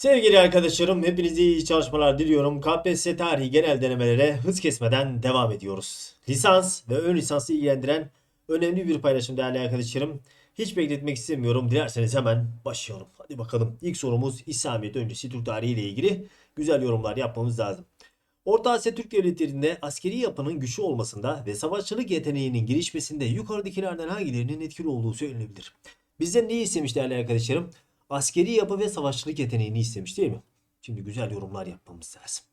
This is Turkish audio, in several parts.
Sevgili arkadaşlarım, hepinize iyi çalışmalar diliyorum. KPSS tarihi genel denemelere hız kesmeden devam ediyoruz. Lisans ve ön lisansı ilgilendiren önemli bir paylaşım değerli arkadaşlarım. Hiç bekletmek istemiyorum. Dilerseniz hemen başlayalım. Hadi bakalım. İlk sorumuz İslamiyet öncesi Türk tarihi ile ilgili güzel yorumlar yapmamız lazım. Orta Asya Türk devletlerinde askeri yapının güçlü olmasında ve savaşçılık yeteneğinin gelişmesinde yukarıdakilerden hangilerinin etkili olduğu söylenebilir. Bizden neyi istemiş değerli arkadaşlarım? Askeri yapı ve savaşçılık yeteneğini istemiş değil mi? Şimdi güzel yorumlar yapmamız lazım.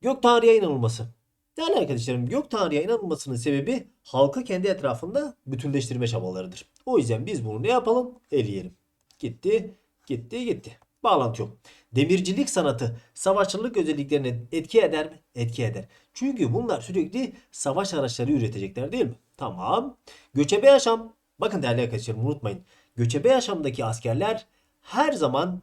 Gök Tanrı'ya inanılması. Değerli arkadaşlarım gök Tanrı'ya inanılmasının sebebi halkı kendi etrafında bütünleştirme çabalarıdır. O yüzden biz bunu ne yapalım? Eleyelim. Gitti, gitti, gitti. Bağlantı yok. Demircilik sanatı savaşçılık özelliklerine etki eder mi? Etki eder. Çünkü bunlar sürekli savaş araçları üretecekler değil mi? Tamam. Göçebe yaşam. Bakın değerli arkadaşlarım unutmayın. Göçebe yaşamdaki askerler her zaman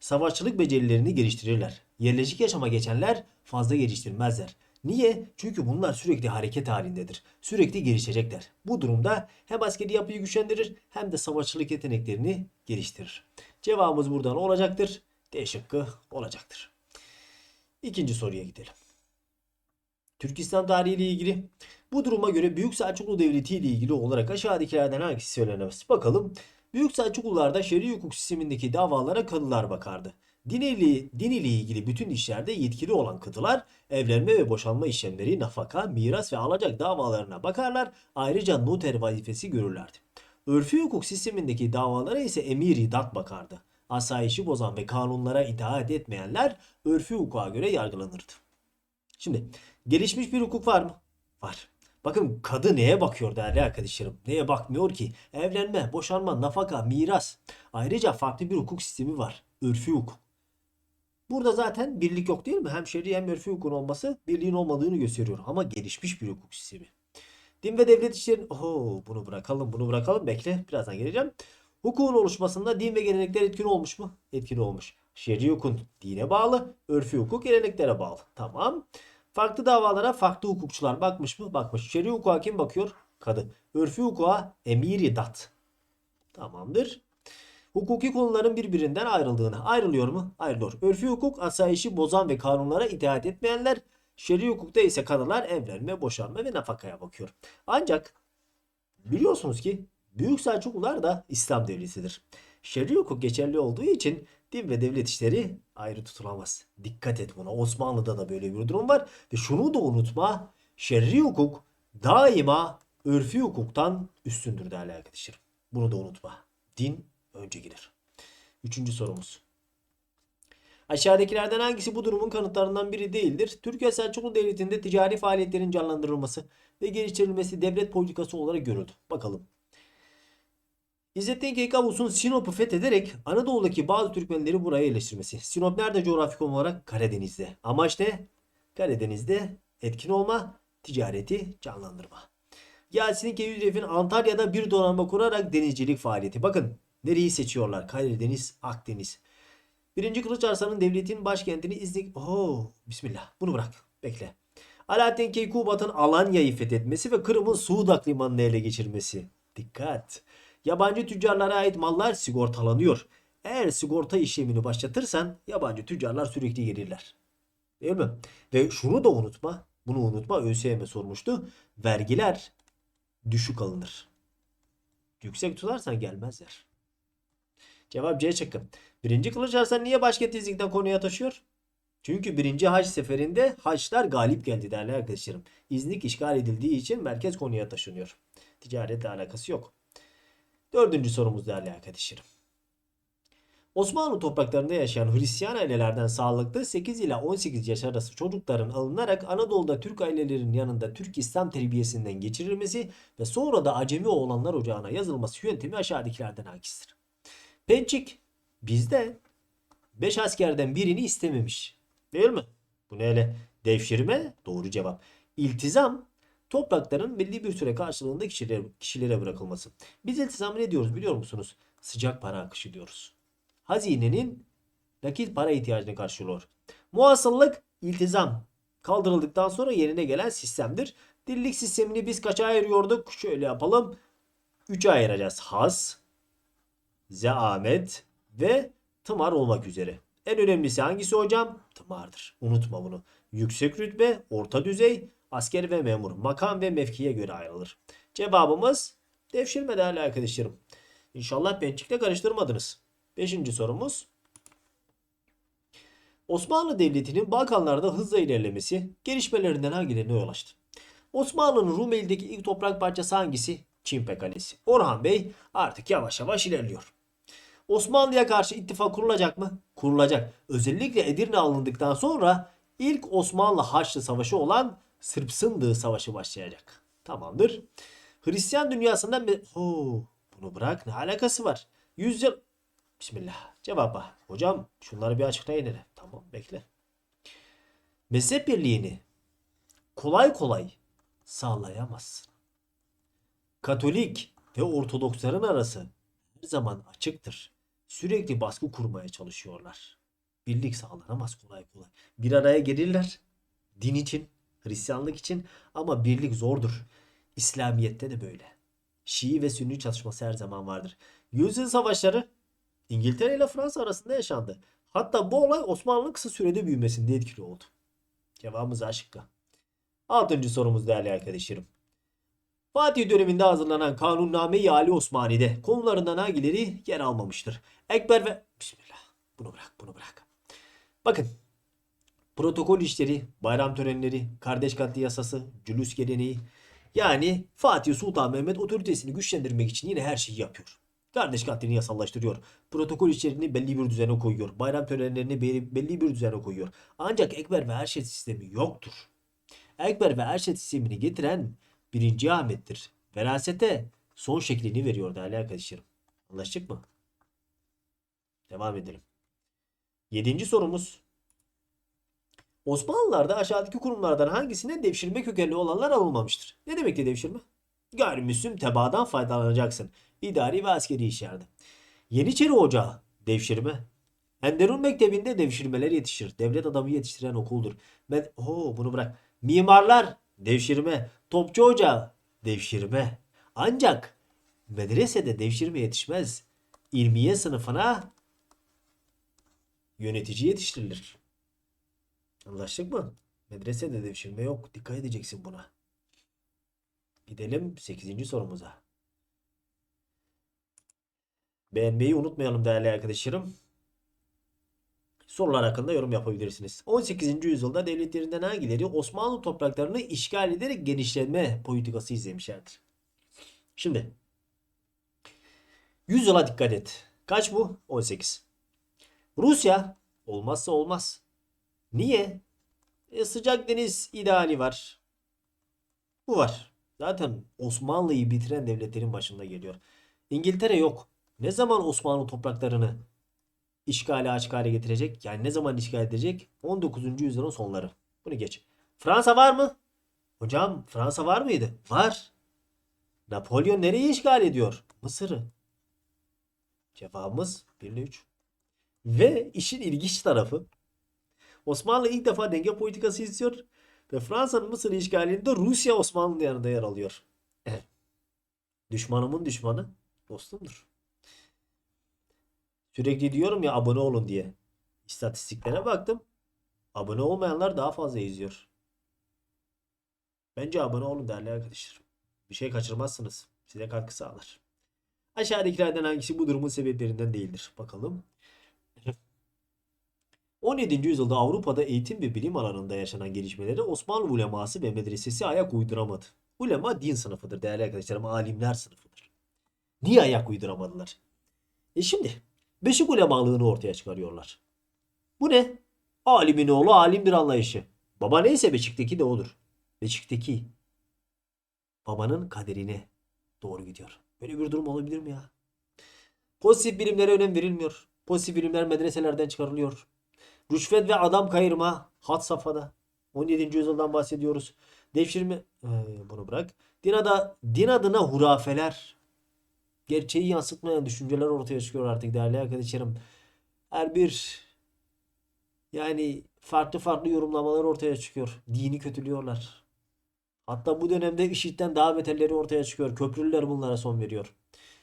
savaşçılık becerilerini geliştirirler. Yerleşik yaşama geçenler fazla geliştirmezler. Niye? Çünkü bunlar sürekli hareket halindedir. Sürekli gelişecekler. Bu durumda hem askeri yapıyı güçlendirir hem de savaşçılık yeteneklerini geliştirir. Cevabımız buradan olacaktır. D şıkkı olacaktır. İkinci soruya gidelim. Türkistan tarihi ile ilgili bu duruma göre Büyük Selçuklu Devleti ile ilgili olarak aşağıdakilerden hangisi söylenemez? Bakalım. Büyük Selçuklularda şer'i hukuk sistemindeki davalara kadılar bakardı. Din ile, ilgili bütün işlerde yetkili olan kadılar evlenme ve boşanma işlemleri, nafaka, miras ve alacak davalarına bakarlar. Ayrıca noter vazifesi görürlerdi. Örfü hukuk sistemindeki davalara ise emiri dat bakardı. Asayişi bozan ve kanunlara itaat etmeyenler örfü hukuka göre yargılanırdı. Şimdi gelişmiş bir hukuk var mı? Var. Bakın kadı neye bakıyor değerli arkadaşlarım? Neye bakmıyor ki? Evlenme, boşanma, nafaka, miras. Ayrıca farklı bir hukuk sistemi var. Örfü hukuk. Burada zaten birlik yok değil mi? Hem şer'i hem örfü hukukun olması birliğin olmadığını gösteriyor. Ama gelişmiş bir hukuk sistemi. Din ve devlet işlerin... Oho bunu bırakalım bunu bırakalım. Bekle birazdan geleceğim. Hukukun oluşmasında din ve gelenekler etkili olmuş mu? Etkili olmuş. Şer'i hukukun dine bağlı, örfü hukuk geleneklere bağlı. Tamam. Farklı davalara farklı hukukçular bakmış mı? Bakmış. Şer'i hukuka kim bakıyor? Kadı. Örfü hukuka emiri dat. Tamamdır. Hukuki konuların birbirinden ayrıldığını. Ayrılıyor mu? Ayrılıyor. Örfü hukuk asayişi bozan ve kanunlara itaat etmeyenler. Şer'i hukukta ise kadılar evlenme, boşanma ve nafakaya bakıyor. Ancak biliyorsunuz ki Büyük Selçuklular da İslam devletidir. Şer'i hukuk geçerli olduğu için din ve devlet işleri ayrı tutulamaz. Dikkat et buna. Osmanlı'da da böyle bir durum var. Ve şunu da unutma. Şer'i hukuk daima örfü hukuktan üstündür değerli arkadaşlarım. Bunu da unutma. Din önce gelir. Üçüncü sorumuz. Aşağıdakilerden hangisi bu durumun kanıtlarından biri değildir? Türkiye Selçuklu Devleti'nde ticari faaliyetlerin canlandırılması ve geliştirilmesi devlet politikası olarak görüldü. Bakalım. İzzettin Keykavus'un Sinop'u fethederek Anadolu'daki bazı Türkmenleri buraya yerleştirmesi. Sinop nerede coğrafik olarak? Karadeniz'de. Amaç ne? Karadeniz'de etkin olma, ticareti canlandırma. Yasin Keyüzref'in Antalya'da bir donanma kurarak denizcilik faaliyeti. Bakın nereyi seçiyorlar? Karadeniz, Akdeniz. Birinci Kılıç Arslan'ın devletin başkentini İznik... Oo, bismillah. Bunu bırak. Bekle. Alaaddin Keykubat'ın Alanya'yı fethetmesi ve Kırım'ın Suudak limanını ele geçirmesi. Dikkat. Yabancı tüccarlara ait mallar sigortalanıyor. Eğer sigorta işlemini başlatırsan yabancı tüccarlar sürekli gelirler. Değil mi? Ve şunu da unutma. Bunu unutma. ÖSYM sormuştu. Vergiler düşük alınır. Yüksek tutarsan gelmezler. Cevap C şıkkı. Birinci Kılıç Arslan niye başkent İznik'ten konuya taşıyor? Çünkü birinci haç seferinde haçlar galip geldi değerli arkadaşlarım. İznik işgal edildiği için merkez konuya taşınıyor. Ticaretle alakası yok. Dördüncü sorumuz değerli arkadaşlarım. Osmanlı topraklarında yaşayan Hristiyan ailelerden sağlıklı 8 ila 18 yaş arası çocukların alınarak Anadolu'da Türk ailelerin yanında Türk İslam terbiyesinden geçirilmesi ve sonra da Acemi oğlanlar ocağına yazılması yöntemi aşağıdakilerden hangisidir? Pençik bizde 5 askerden birini istememiş. Değil mi? Bu ne öyle? Devşirme doğru cevap. İltizam toprakların belli bir süre karşılığında kişilere, kişilere bırakılması. Biz iltizam ne diyoruz biliyor musunuz? Sıcak para akışı diyoruz. Hazinenin nakit para ihtiyacını karşılıyor. Muhasıllık iltizam kaldırıldıktan sonra yerine gelen sistemdir. Dillik sistemini biz kaça ayırıyorduk? Şöyle yapalım. 3'e ayıracağız. Has, zeamet ve tımar olmak üzere. En önemlisi hangisi hocam? Tımardır. Unutma bunu. Yüksek rütbe, orta düzey, asker ve memur. Makam ve mevkiye göre ayrılır. Cevabımız devşirme değerli arkadaşlarım. İnşallah bençikle karıştırmadınız. Beşinci sorumuz. Osmanlı Devleti'nin Balkanlarda hızla ilerlemesi gelişmelerinden hangilerine yol açtı? Osmanlı'nın Rumeli'deki ilk toprak parçası hangisi? Çimpe Kalesi. Orhan Bey artık yavaş yavaş ilerliyor. Osmanlı'ya karşı ittifak kurulacak mı? Kurulacak. Özellikle Edirne alındıktan sonra ilk Osmanlı Haçlı Savaşı olan Sırp Sındığı Savaşı başlayacak. Tamamdır. Hristiyan dünyasında me- Oo, bunu bırak ne alakası var? Yüzyıl Bismillah. Cevaba. Hocam şunları bir açıklayın hele. Tamam bekle. Mezhep birliğini kolay kolay sağlayamazsın. Katolik ve Ortodoksların arası her zaman açıktır. Sürekli baskı kurmaya çalışıyorlar. Birlik sağlanamaz kolay kolay. Bir araya gelirler. Din için, Hristiyanlık için ama birlik zordur. İslamiyet'te de böyle. Şii ve Sünni çatışması her zaman vardır. Yüzyıl savaşları İngiltere ile Fransa arasında yaşandı. Hatta bu olay Osmanlı'nın kısa sürede büyümesinde etkili oldu. Cevabımız A şıkkı. Altıncı sorumuz değerli arkadaşlarım. Fatih döneminde hazırlanan Kanunname-i Ali Osmani'de konularından hangileri yer almamıştır? Ekber ve... Bismillah. Bunu bırak, bunu bırak. Bakın. Protokol işleri, bayram törenleri, kardeş katli yasası, cülüs geleneği. Yani Fatih Sultan Mehmet otoritesini güçlendirmek için yine her şeyi yapıyor. Kardeş katlini yasallaştırıyor. Protokol işlerini belli bir düzene koyuyor. Bayram törenlerini belli bir düzene koyuyor. Ancak Ekber ve Erşet sistemi yoktur. Ekber ve Erşet sistemini getiren birinci Ahmet'tir. Verasete son şeklini veriyor değerli arkadaşlarım. Anlaştık mı? Devam edelim. Yedinci sorumuz. Osmanlılar'da aşağıdaki kurumlardan hangisine devşirme kökenli olanlar alınmamıştır? Ne demekti devşirme? Gayrimüslim tebaadan faydalanacaksın. İdari ve askeri işlerde. Yeniçeri Ocağı devşirme. Enderun Mektebi'nde devşirmeler yetişir. Devlet adamı yetiştiren okuldur. Med Oo, bunu bırak. Mimarlar devşirme. Topçu Ocağı devşirme. Ancak medresede devşirme yetişmez. İlmiye sınıfına yönetici yetiştirilir. Anlaştık mı? Medresede devşirme yok. Dikkat edeceksin buna. Gidelim 8. sorumuza. Beğenmeyi unutmayalım değerli arkadaşlarım. Sorular hakkında yorum yapabilirsiniz. 18. yüzyılda devletlerinden hangileri Osmanlı topraklarını işgal ederek genişleme politikası izlemişlerdir? Şimdi yüzyıla dikkat et. Kaç bu? 18. Rusya olmazsa olmaz. Niye? E, sıcak deniz ideali var. Bu var. Zaten Osmanlı'yı bitiren devletlerin başında geliyor. İngiltere yok. Ne zaman Osmanlı topraklarını işgali açık hale getirecek? Yani ne zaman işgal edecek? 19. yüzyılın sonları. Bunu geç. Fransa var mı? Hocam Fransa var mıydı? Var. Napolyon nereyi işgal ediyor? Mısır'ı. Cevabımız 1 ile 3. Ve işin ilginç tarafı Osmanlı ilk defa denge politikası istiyor ve Fransa'nın Mısır'ı işgalinde Rusya Osmanlı'nın yanında yer alıyor. Evet. Düşmanımın düşmanı dostumdur. Sürekli diyorum ya abone olun diye. İstatistiklere baktım. Abone olmayanlar daha fazla izliyor. Bence abone olun değerli arkadaşlar. Bir şey kaçırmazsınız. Size katkı sağlar. Aşağıdakilerden hangisi bu durumun sebeplerinden değildir? Bakalım. 17. yüzyılda Avrupa'da eğitim ve bilim alanında yaşanan gelişmeleri Osmanlı uleması ve medresesi ayak uyduramadı. Ulema din sınıfıdır değerli arkadaşlarım, alimler sınıfıdır. Niye ayak uyduramadılar? E şimdi beşik ulemalığını ortaya çıkarıyorlar. Bu ne? Alimin oğlu alim bir anlayışı. Baba neyse Beşik'teki de odur. Beşik'teki babanın kaderine doğru gidiyor. Böyle bir durum olabilir mi ya? Pozitif bilimlere önem verilmiyor. Pozitif bilimler medreselerden çıkarılıyor. Rüşvet ve adam kayırma hat safhada. 17. yüzyıldan bahsediyoruz. Devşirme Ee, bunu bırak. Din, ada, din adına hurafeler. Gerçeği yansıtmayan düşünceler ortaya çıkıyor artık değerli arkadaşlarım. Her bir yani farklı farklı yorumlamalar ortaya çıkıyor. Dini kötülüyorlar. Hatta bu dönemde IŞİD'den daha beterleri ortaya çıkıyor. Köprülüler bunlara son veriyor.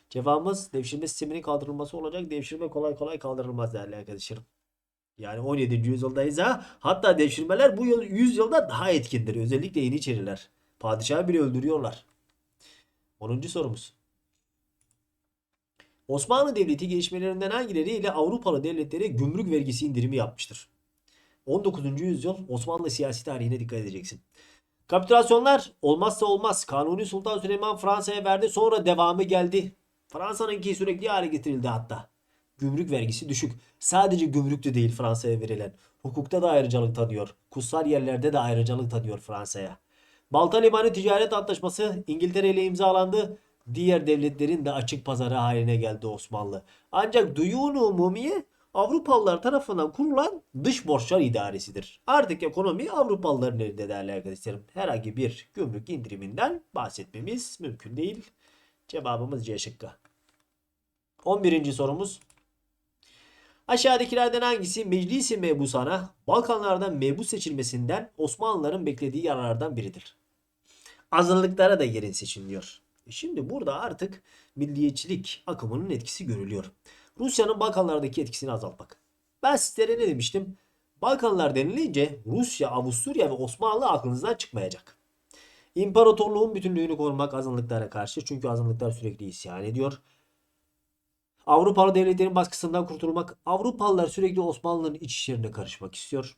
Cevabımız devşirme sisteminin kaldırılması olacak. Devşirme kolay kolay kaldırılmaz değerli arkadaşlarım. Yani 17. yüzyıldayız ha. Hatta devşirmeler bu yıl- yüzyılda daha etkindir. Özellikle Yeniçeriler. Padişahı bile öldürüyorlar. 10. sorumuz. Osmanlı Devleti gelişmelerinden hangileriyle Avrupalı devletlere gümrük vergisi indirimi yapmıştır? 19. yüzyıl Osmanlı siyasi tarihine dikkat edeceksin. Kapitülasyonlar olmazsa olmaz. Kanuni Sultan Süleyman Fransa'ya verdi sonra devamı geldi. Fransa'nınki sürekli hale getirildi hatta. Gümrük vergisi düşük. Sadece gümrükte değil Fransa'ya verilen. Hukukta da ayrıcalık tanıyor. Kutsal yerlerde de ayrıcalık tanıyor Fransa'ya. Balta Limanı Ticaret Antlaşması İngiltere ile imzalandı. Diğer devletlerin de açık pazarı haline geldi Osmanlı. Ancak Duyun-u Umumiye Avrupalılar tarafından kurulan dış borçlar idaresidir. Artık ekonomi Avrupalıların elinde değerli arkadaşlarım. Herhangi bir gümrük indiriminden bahsetmemiz mümkün değil. Cevabımız C şıkkı. 11. sorumuz. Aşağıdakilerden hangisi meclisi mebusana Balkanlardan mebus seçilmesinden Osmanlıların beklediği yararlardan biridir? Azınlıklara da yerin seçiliyor. E Şimdi burada artık milliyetçilik akımının etkisi görülüyor. Rusya'nın Balkanlardaki etkisini azaltmak. Ben sizlere ne demiştim? Balkanlar denilince Rusya, Avusturya ve Osmanlı aklınızdan çıkmayacak. İmparatorluğun bütünlüğünü korumak azınlıklara karşı çünkü azınlıklar sürekli isyan ediyor. Avrupalı devletlerin baskısından kurtulmak, Avrupalılar sürekli Osmanlı'nın iç işlerine karışmak istiyor.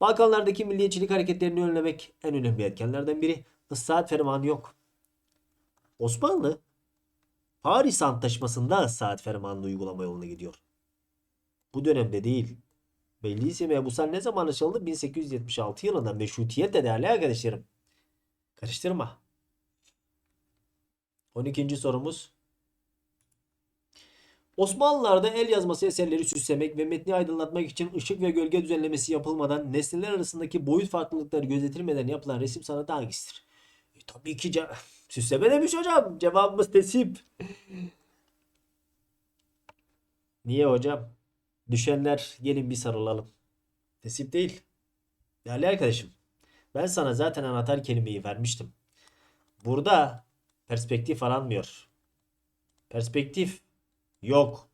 Balkanlardaki milliyetçilik hareketlerini önlemek en önemli etkenlerden biri. Islahat fermanı yok. Osmanlı Paris Antlaşması'nda ıslahat fermanını uygulama yoluna gidiyor. Bu dönemde değil. Meclis-i Mebusal ne zaman açıldı? 1876 yılında meşrutiyet de değerli arkadaşlarım. Karıştırma. 12. sorumuz. Osmanlılar'da el yazması eserleri süslemek ve metni aydınlatmak için ışık ve gölge düzenlemesi yapılmadan nesneler arasındaki boyut farklılıkları gözetilmeden yapılan resim sanatı hangisidir? E, tabii ki ce- süsleme demiş hocam. Cevabımız tesip. Niye hocam? Düşenler gelin bir sarılalım. Tesip değil. Değerli arkadaşım. Ben sana zaten anahtar kelimeyi vermiştim. Burada perspektif aranmıyor. Perspektif yok.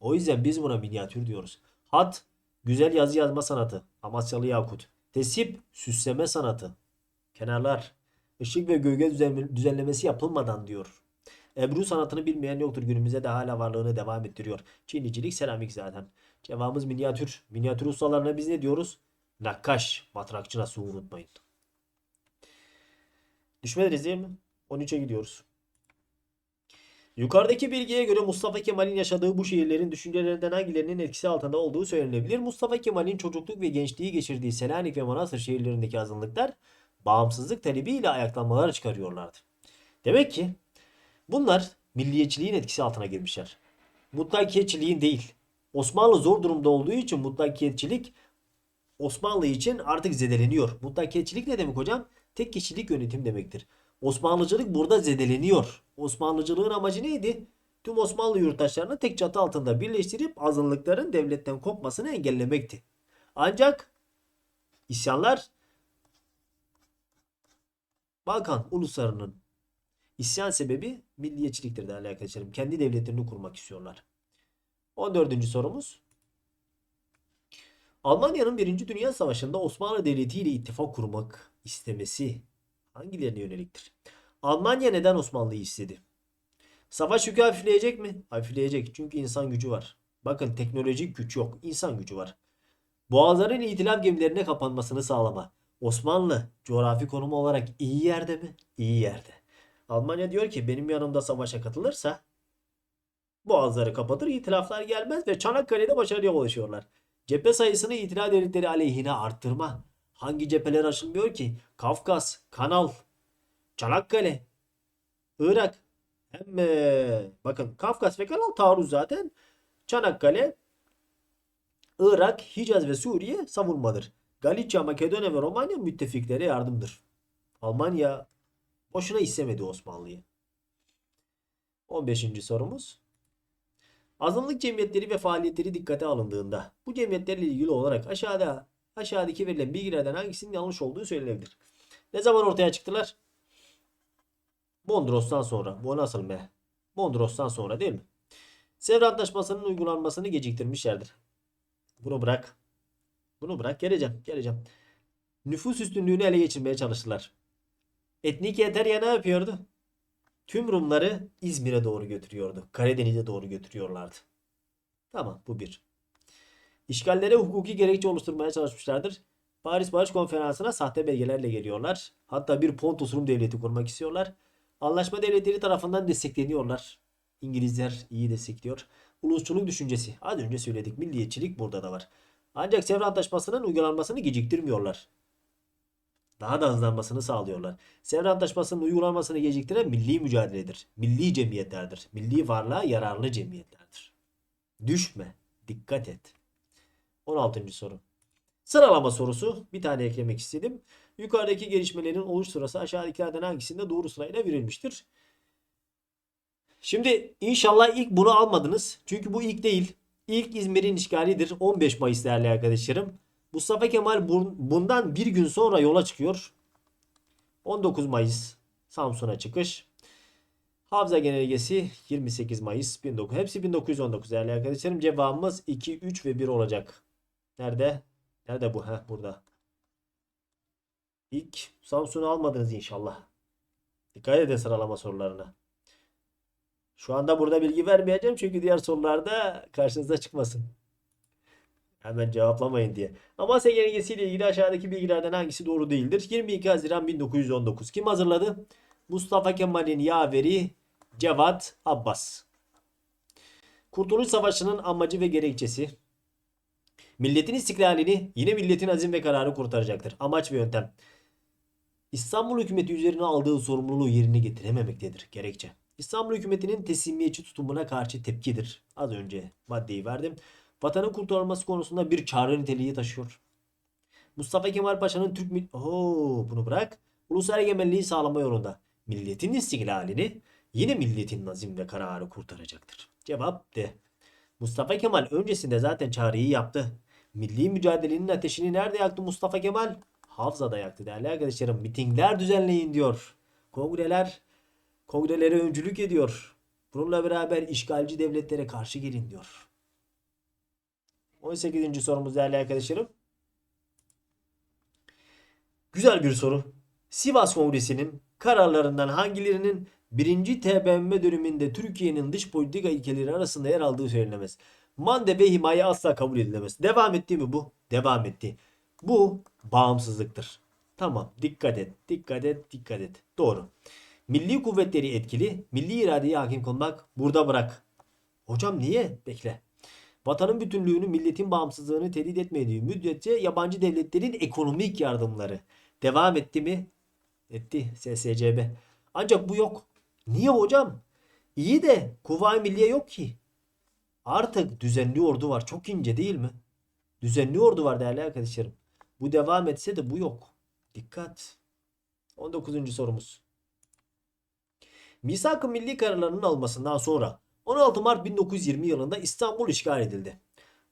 O yüzden biz buna minyatür diyoruz. Hat güzel yazı yazma sanatı. Amasyalı Yakut. Tesip süsleme sanatı. Kenarlar ışık ve gölge düzen- düzenlemesi yapılmadan diyor. Ebru sanatını bilmeyen yoktur. Günümüzde de hala varlığını devam ettiriyor. Çinicilik, seramik zaten. Cevabımız minyatür. Minyatür ustalarına biz ne diyoruz? Nakkaş. Matrakçı nasıl unutmayın. Düşmediniz değil mi? 13'e gidiyoruz. Yukarıdaki bilgiye göre Mustafa Kemal'in yaşadığı bu şehirlerin düşüncelerinden hangilerinin etkisi altında olduğu söylenebilir. Mustafa Kemal'in çocukluk ve gençliği geçirdiği Selanik ve Manastır şehirlerindeki azınlıklar bağımsızlık talebiyle ayaklanmalar çıkarıyorlardı. Demek ki bunlar milliyetçiliğin etkisi altına girmişler. Mutlakiyetçiliğin değil. Osmanlı zor durumda olduğu için mutlakiyetçilik Osmanlı için artık zedeleniyor. Mutlakiyetçilik ne demek hocam? Tek kişilik yönetim demektir. Osmanlıcılık burada zedeleniyor. Osmanlıcılığın amacı neydi? Tüm Osmanlı yurttaşlarını tek çatı altında birleştirip azınlıkların devletten kopmasını engellemekti. Ancak isyanlar Balkan uluslarının isyan sebebi milliyetçiliktir değerli arkadaşlarım. Kendi devletlerini kurmak istiyorlar. 14. sorumuz. Almanya'nın 1. Dünya Savaşı'nda Osmanlı Devleti ile ittifak kurmak istemesi hangilerine yöneliktir? Almanya neden Osmanlı'yı istedi? Savaş yükü hafifleyecek mi? Hafifleyecek çünkü insan gücü var. Bakın teknolojik güç yok, insan gücü var. Boğazların itilaf gemilerine kapanmasını sağlama. Osmanlı coğrafi konumu olarak iyi yerde mi? İyi yerde. Almanya diyor ki benim yanımda savaşa katılırsa boğazları kapatır, itilaflar gelmez ve Çanakkale'de başarıya ulaşıyorlar. Cephe sayısını itilaf devletleri aleyhine arttırma. Hangi cepheler aşılmıyor ki? Kafkas, Kanal, Çanakkale, Irak. Hem eee, bakın Kafkas ve Kanal taarruz zaten. Çanakkale, Irak, Hicaz ve Suriye savunmadır. Galicia, Makedonya ve Romanya müttefiklere yardımdır. Almanya boşuna istemedi Osmanlı'yı. 15. sorumuz. Azınlık cemiyetleri ve faaliyetleri dikkate alındığında bu cemiyetlerle ilgili olarak aşağıda aşağıdaki verilen bilgilerden hangisinin yanlış olduğu söylenebilir. Ne zaman ortaya çıktılar? Mondros'tan sonra. Bu nasıl me? Mondros'tan sonra değil mi? Sevr Antlaşması'nın uygulanmasını geciktirmişlerdir. Bunu bırak. Bunu bırak geleceğim. Geleceğim. Nüfus üstünlüğünü ele geçirmeye çalıştılar. Etnik Eterya ne yapıyordu? Tüm Rumları İzmir'e doğru götürüyordu. Karadeniz'e doğru götürüyorlardı. Tamam bu bir. İşgallere hukuki gerekçe oluşturmaya çalışmışlardır. Paris Barış Konferansı'na sahte belgelerle geliyorlar. Hatta bir Pontus Rum devleti kurmak istiyorlar. Anlaşma devletleri tarafından destekleniyorlar. İngilizler iyi destekliyor. Ulusçuluk düşüncesi. Az önce söyledik. Milliyetçilik burada da var. Ancak Sevr Antlaşması'nın uygulanmasını geciktirmiyorlar. Daha da hızlanmasını sağlıyorlar. Sevr Antlaşması'nın uygulanmasını geciktiren milli mücadeledir. Milli cemiyetlerdir. Milli varlığa yararlı cemiyetlerdir. Düşme. Dikkat et. 16. soru. Sıralama sorusu. Bir tane eklemek istedim. Yukarıdaki gelişmelerin oluş sırası aşağıdakilerden hangisinde doğru sırayla verilmiştir? Şimdi inşallah ilk bunu almadınız. Çünkü bu ilk değil. İlk İzmir'in işgalidir. 15 Mayıs değerli arkadaşlarım. Mustafa Kemal bun- bundan bir gün sonra yola çıkıyor. 19 Mayıs Samsun'a çıkış. Havza Genelgesi 28 Mayıs 19. Hepsi 1919 değerli arkadaşlarım. Cevabımız 2, 3 ve 1 olacak. Nerede? Nerede bu? Heh burada. İlk Samsun'u almadınız inşallah. Dikkat edin sıralama sorularına. Şu anda burada bilgi vermeyeceğim çünkü diğer sorularda karşınıza çıkmasın. Hemen cevaplamayın diye. Amasya Genelgesi ile ilgili aşağıdaki bilgilerden hangisi doğru değildir? 22 Haziran 1919. Kim hazırladı? Mustafa Kemal'in yaveri Cevat Abbas. Kurtuluş Savaşı'nın amacı ve gerekçesi. Milletin istiklalini yine milletin azim ve kararı kurtaracaktır. Amaç ve yöntem. İstanbul hükümeti üzerine aldığı sorumluluğu yerine getirememektedir. Gerekçe. İstanbul hükümetinin teslimiyetçi tutumuna karşı tepkidir. Az önce maddeyi verdim. Vatanın kurtarılması konusunda bir çağrı niteliği taşıyor. Mustafa Kemal Paşa'nın Türk mil... Oo, bunu bırak. Ulusal egemenliği sağlama yolunda milletin istiklalini yine milletin nazim ve kararı kurtaracaktır. Cevap D. Mustafa Kemal öncesinde zaten çağrıyı yaptı. Milli mücadelenin ateşini nerede yaktı Mustafa Kemal? Havzada yaktı değerli arkadaşlarım. Mitingler düzenleyin diyor. Kongreler, kongrelere öncülük ediyor. Bununla beraber işgalci devletlere karşı gelin diyor. 18. sorumuz değerli arkadaşlarım. Güzel bir soru. Sivas Kongresi'nin kararlarından hangilerinin 1. TBMM döneminde Türkiye'nin dış politika ilkeleri arasında yer aldığı söylenemez. Mande ve himaye asla kabul edilemez. Devam etti mi bu? Devam etti. Bu bağımsızlıktır. Tamam dikkat et dikkat et dikkat et. Doğru. Milli kuvvetleri etkili, milli iradeye hakim kılmak burada bırak. Hocam niye? Bekle. Vatanın bütünlüğünü, milletin bağımsızlığını tehdit etmediği müddetçe yabancı devletlerin ekonomik yardımları devam etti mi? Etti SSCB. Ancak bu yok. Niye hocam? İyi de Kuvayi Milliye yok ki. Artık düzenli ordu var. Çok ince değil mi? Düzenli ordu var değerli arkadaşlarım. Bu devam etse de bu yok. Dikkat. 19. sorumuz. Misak-ı Milli kararlarının almasından sonra 16 Mart 1920 yılında İstanbul işgal edildi.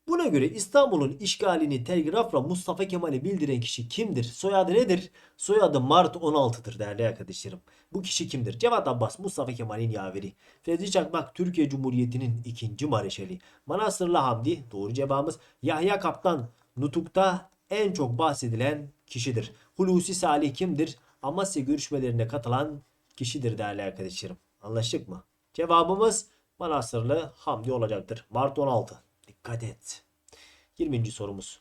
Buna göre İstanbul'un işgalini telgrafla Mustafa Kemal'e bildiren kişi kimdir? Soyadı nedir? Soyadı Mart 16'dır değerli arkadaşlarım. Bu kişi kimdir? Cevat Abbas Mustafa Kemal'in yaveri. Fevzi Çakmak Türkiye Cumhuriyeti'nin ikinci mareşali. Manastırlı Hamdi doğru cevabımız. Yahya Kaptan Nutuk'ta en çok bahsedilen kişidir. Hulusi Salih kimdir? Amasya görüşmelerine katılan kişidir değerli arkadaşlarım. Anlaştık mı? Cevabımız Manastırlı Hamdi olacaktır. Mart 16. Dikkat et. 20. sorumuz.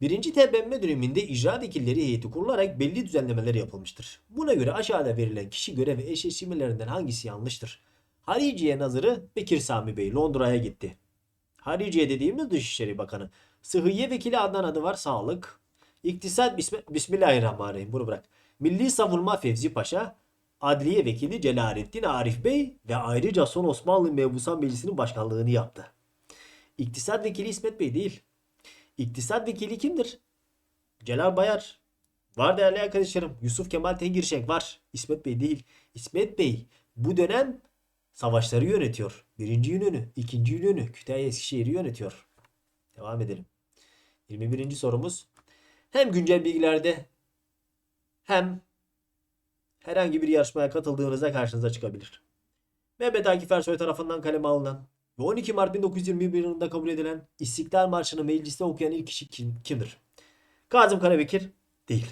Birinci TBMM döneminde icra vekilleri heyeti kurularak belli düzenlemeler yapılmıştır. Buna göre aşağıda verilen kişi görev ve eşleştirmelerinden hangisi yanlıştır? Hariciye Nazırı Bekir Sami Bey Londra'ya gitti. Hariciye dediğimiz Dışişleri Bakanı. Sıhhiye Vekili Adnan adı var sağlık. İktisat Bismi- Bismillahirrahmanirrahim bunu bırak. Milli Savunma Fevzi Paşa. Adliye Vekili Celalettin Arif Bey ve ayrıca son Osmanlı Mebusan Meclisi'nin başkanlığını yaptı. İktisat Vekili İsmet Bey değil. İktisat Vekili kimdir? Celal Bayar. Var değerli arkadaşlarım. Yusuf Kemal Tengirşenk var. İsmet Bey değil. İsmet Bey bu dönem savaşları yönetiyor. Birinci Yunan'ı, ikinci Yunan'ı, Kütahya Eskişehir'i yönetiyor. Devam edelim. 21. sorumuz. Hem güncel bilgilerde hem herhangi bir yarışmaya katıldığınızda karşınıza çıkabilir. Mehmet Akif Ersoy tarafından kaleme alınan ve 12 Mart 1921 yılında kabul edilen İstiklal Marşı'nı mecliste okuyan ilk kişi kim- kimdir? Kazım Karabekir değil.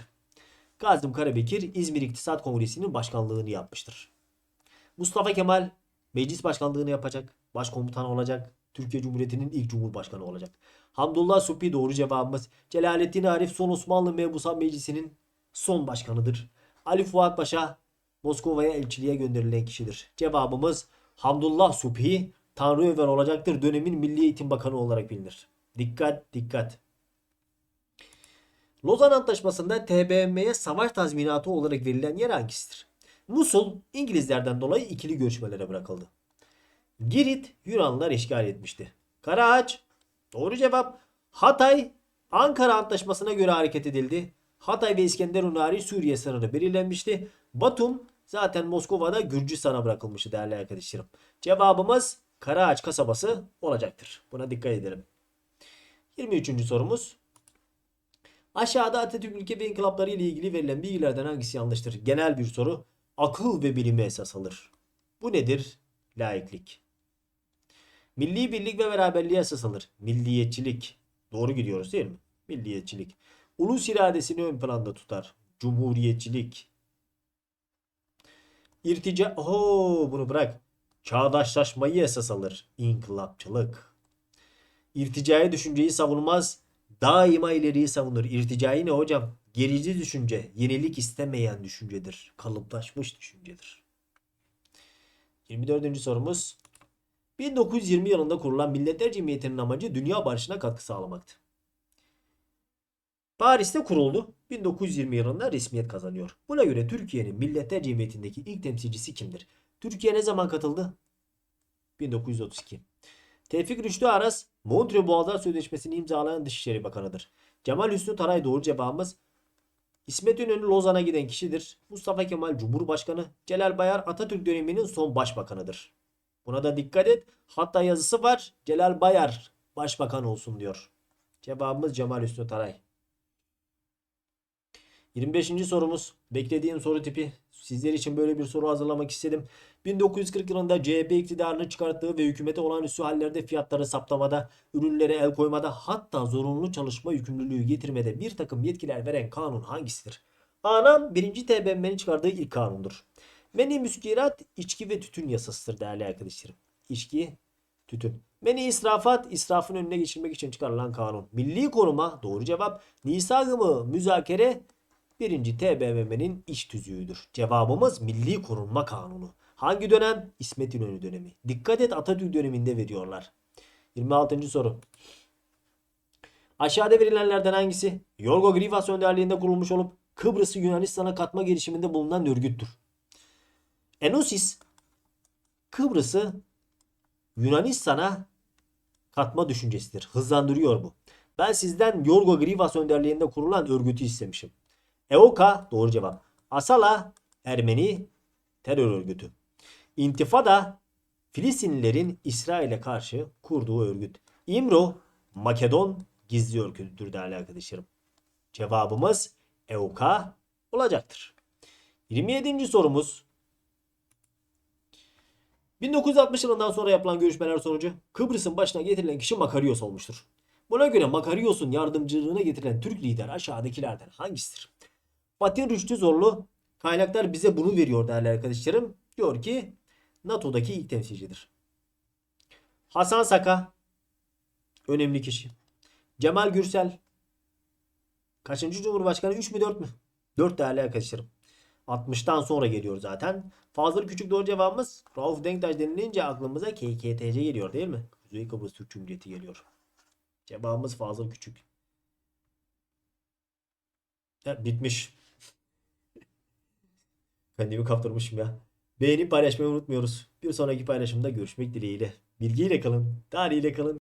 Kazım Karabekir İzmir İktisat Kongresi'nin başkanlığını yapmıştır. Mustafa Kemal meclis başkanlığını yapacak, başkomutan olacak, Türkiye Cumhuriyeti'nin ilk cumhurbaşkanı olacak. Hamdullah Suphi doğru cevabımız. Celalettin Arif son Osmanlı Mebusan Meclisi'nin son başkanıdır. Ali Fuat Paşa Moskova'ya elçiliğe gönderilen kişidir. Cevabımız Hamdullah Suphi Tanrıöver olacaktır. Dönemin Milli Eğitim Bakanı olarak bilinir. Dikkat dikkat. Lozan Antlaşması'nda TBMM'ye savaş tazminatı olarak verilen yer hangisidir? Musul İngilizlerden dolayı ikili görüşmelere bırakıldı. Girit Yunanlılar işgal etmişti. Karaağaç doğru cevap. Hatay Ankara Antlaşması'na göre hareket edildi. Hatay ve İskenderun hariç Suriye sınırı belirlenmişti. Batum zaten Moskova'da Gürcistan'a bırakılmıştı değerli arkadaşlarım. Cevabımız Karaağaç kasabası olacaktır. Buna dikkat edelim. 23. sorumuz. Aşağıda Atatürk ülke ve inkılapları ile ilgili verilen bilgilerden hangisi yanlıştır? Genel bir soru. Akıl ve bilimi esas alır. Bu nedir? Laiklik. Milli birlik ve beraberliğe esas alır. Milliyetçilik. Doğru gidiyoruz değil mi? Milliyetçilik. Ulus iradesini ön planda tutar. Cumhuriyetçilik. İrtica... Oho bunu bırak. Çağdaşlaşmayı esas alır. İnkılapçılık. İrticai düşünceyi savunmaz. Daima ileriyi savunur. İrticai ne hocam? Gerici düşünce. Yenilik istemeyen düşüncedir. Kalıplaşmış düşüncedir. 24. sorumuz. 1920 yılında kurulan Milletler Cemiyeti'nin amacı dünya barışına katkı sağlamaktı. Paris'te kuruldu. 1920 yılında resmiyet kazanıyor. Buna göre Türkiye'nin Milletler Cemiyeti'ndeki ilk temsilcisi kimdir? Türkiye ne zaman katıldı? 1932. Tevfik Rüştü Aras, Montreux Boğazlar Sözleşmesi'ni imzalayan Dışişleri Bakanı'dır. Cemal Hüsnü Taray doğru cevabımız. İsmet İnönü Lozan'a giden kişidir. Mustafa Kemal Cumhurbaşkanı. Celal Bayar Atatürk döneminin son başbakanıdır. Buna da dikkat et. Hatta yazısı var. Celal Bayar başbakan olsun diyor. Cevabımız Cemal Hüsnü Taray. 25. sorumuz. Beklediğim soru tipi. Sizler için böyle bir soru hazırlamak istedim. 1940 yılında CHP iktidarını çıkarttığı ve hükümete olağanüstü hallerde fiyatları saptamada, ürünlere el koymada hatta zorunlu çalışma yükümlülüğü getirmede bir takım yetkiler veren kanun hangisidir? Anam 1. TBMM'nin çıkardığı ilk kanundur. Meni müskirat içki ve tütün yasasıdır değerli arkadaşlarım. İçki, tütün. Meni israfat israfın önüne geçilmek için çıkarılan kanun. Milli koruma doğru cevap. Nisagımı müzakere 1. TBMM'nin iş tüzüğüdür. Cevabımız Milli Korunma Kanunu. Hangi dönem? İsmet İnönü dönemi. Dikkat et Atatürk döneminde veriyorlar. 26. soru. Aşağıda verilenlerden hangisi Yorgo Grifas önderliğinde kurulmuş olup Kıbrıs'ı Yunanistan'a katma girişiminde bulunan örgüttür? Enosis Kıbrıs'ı Yunanistan'a katma düşüncesidir. Hızlandırıyor bu. Ben sizden Yorgo Grifas önderliğinde kurulan örgütü istemişim. EOKA doğru cevap. Asala Ermeni terör örgütü. İntifada Filistinlilerin İsrail'e karşı kurduğu örgüt. İmro Makedon gizli örgütüdür değerli arkadaşlarım. Cevabımız EOKA olacaktır. 27. sorumuz 1960 yılından sonra yapılan görüşmeler sonucu Kıbrıs'ın başına getirilen kişi Makarios olmuştur. Buna göre Makarios'un yardımcılığına getirilen Türk lider aşağıdakilerden hangisidir? Fatih Rüştü Zorlu kaynaklar bize bunu veriyor değerli arkadaşlarım. Diyor ki NATO'daki ilk temsilcidir. Hasan Saka önemli kişi. Cemal Gürsel kaçıncı Cumhurbaşkanı 3 mü 4 mü? 4 değerli arkadaşlarım. 60'tan sonra geliyor zaten. Fazıl Küçük doğru cevabımız Rauf Denktaş denilince aklımıza KKTC geliyor değil mi? Kuzey Kıbrıs Türk Cumhuriyeti geliyor. Cevabımız Fazıl Küçük. Ya, bitmiş. Kendimi kaptırmışım ya. Beğenip paylaşmayı unutmuyoruz. Bir sonraki paylaşımda görüşmek dileğiyle. Bilgiyle kalın, tarihiyle kalın.